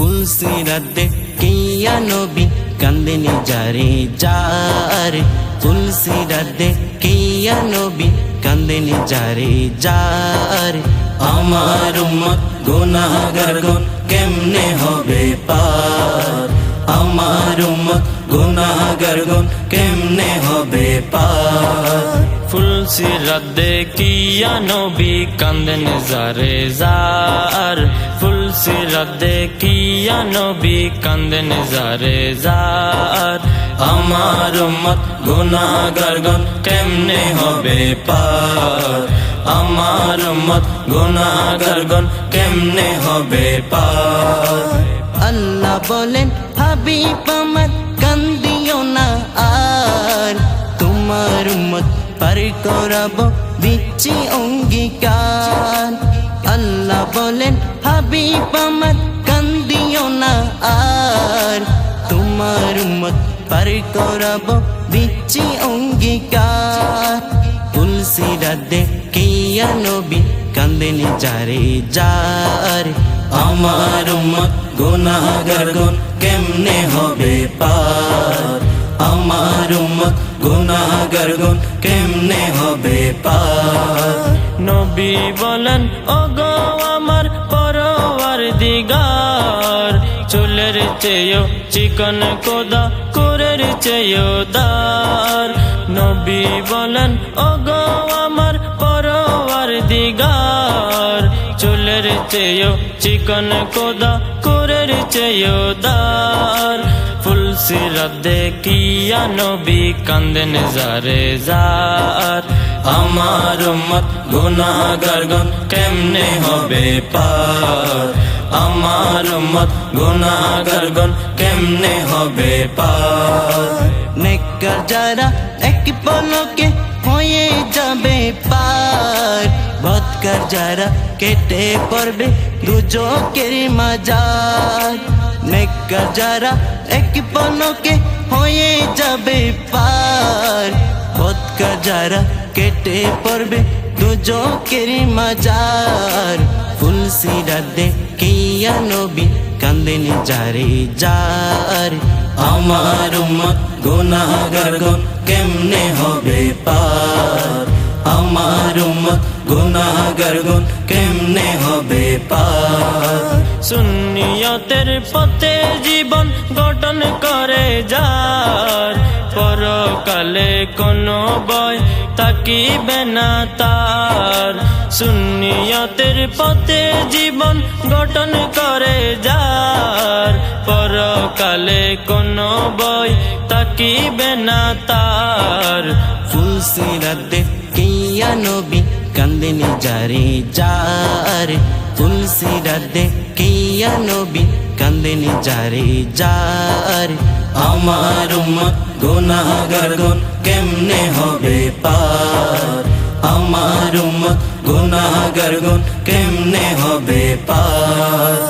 ফুলসিরাত দেখিয়া নবী কান্দিনি যারে যার। ফুলসিরাত দেখিয়া নবী কান্দিনি যারে যার। আমার উম্মত গুনাহগার গুন কেমনে হবে পার? আমার উম্মত গুনাহগার গুন কেমনে হবে পার? ফুলসি রদ্দে কিয়া নবী কান্দন জারে জার ফুলসি রদ্দে কিয়া নবী কান্দন জারে জার আমার উম্মত গুনাহগার গুন কেমনে হবে পার? আমার উম্মত গুনাহগার গুন কেমনে হবে পার? আল্লাহ বলেন, হাবিব আমার কান্দিও না আর। তোমার উম্মত পার করাব, দিচ্ছি অঙ্গীকার। আল্লাহ বলেন আমার কান্দিও না আর তোমার উম্মত পার করাব দিচ্ছি অঙ্গীকার তুলসিরা দেখিয়া নবী কান্দেনি যারে যার আমার উম্মত গুনাহগার গুন কেমনে হবে পার আমার উম্মত গুনাহগার গুন কেমনে হবে পার নবী বলেন ওগো চেয়েও, চিকন কোদা কুরের চেয়েও দার। নবী বলেন, ওগো আমার পরওয়ার দিগার। চুলের চেয়েও, চিকন কোদা কুরের চেয়েও দার। ফুলসি রদ্দে কিয়া নবী কান্দেন জারে জার আমার উম্মত গুনাহগার গুন কেমনে হবে পার? আমার উম্মত গুনাহগার গুন কেমনে হবে পার? নেকর যারা এক পলকে হয়ে যাবে পার। বদকার যারা কেটে পড়বে দুজকের মাজার। নেকর যারা এক পলকে হয়ে যাবে পার। বদকার যারা কেটে পড়বে দুজকের মাজার। ফুলসিরা দেখিয়া নবী কান্দেনি যারে যার। আমার উম্মত গুনাহগার গুন কেমনে হবে পার? আমার উম্মত গুনাহগার গুন কেমনে হবে পার? সুন্নিয়তের পথে জীবন গঠন করে যার। পরকালে কোনো বয় তাকিবে না তার। সুন্নিয়তের পথে জীবন গঠন করে যার পরকালে কোনো বয় তাকিবে না তার। ফুলসিরা দেখিয়া নবী কান্দিনি যারে। যার ফুলসিরা দেখিয়া নবী কান্দিনি যারে যার। আমার উম্মত গুনাহগার গুন কেমনে হবে পার? আমার উম্মত গুনাহগার গুন কেমনে হবে পার?